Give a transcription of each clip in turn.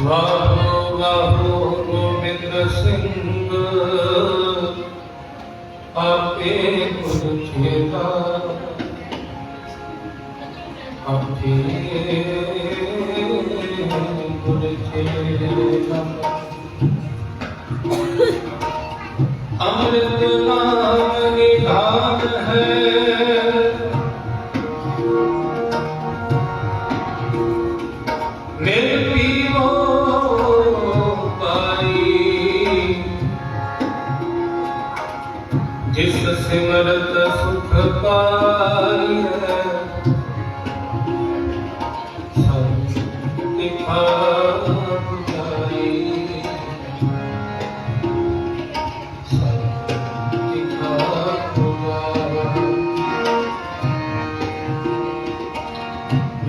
ਵਾਹੋ ਵਾਹੋ ਗੋਬਿੰਦ ਸਿੰਘ ਆਪੇ ਗੁਰੂ ਚੇਤਾ ਆਪੇ पी पारी जिस सिमर सुख पी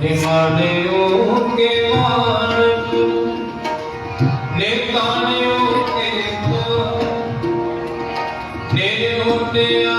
ਨਿਮਾਨਿਓ ਕੇ ਮਾਨਕ ਨੇ ਤਾਣਿਓ ਕੇ ਕੋ ਨੇ ਰੋਟਿਆ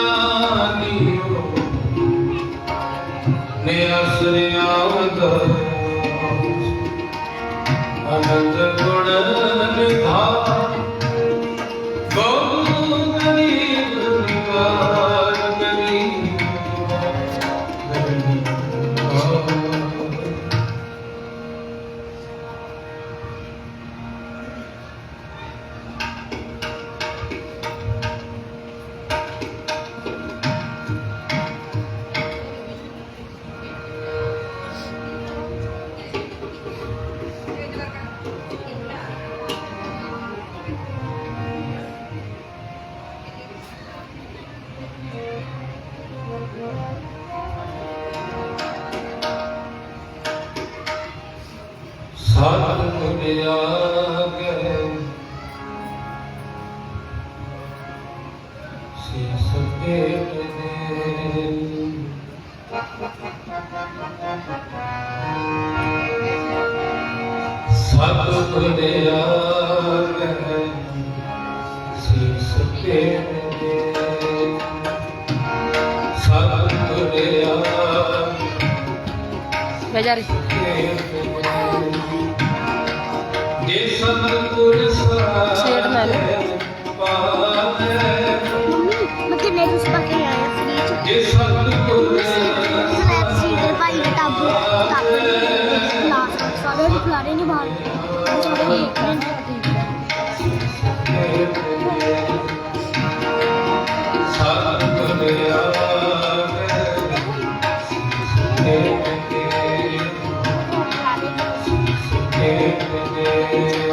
ਸਤਿ ਆਗੇ ਸੇ ਸਕੇ ਤੇਰੇ। ਸਤਿ ਦੇ ਆਗੇ ਸੇ ਸਕੇ ਤੇਰੇ। ਸਤਿ ਦੇ ਆਗੇ ਬਜਾਰੀ Thank you.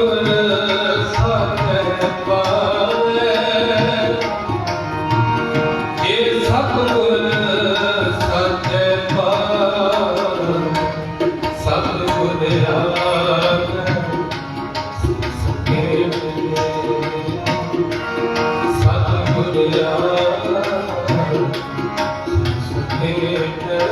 ਸੁਖਿਆ ਸੁਖੇ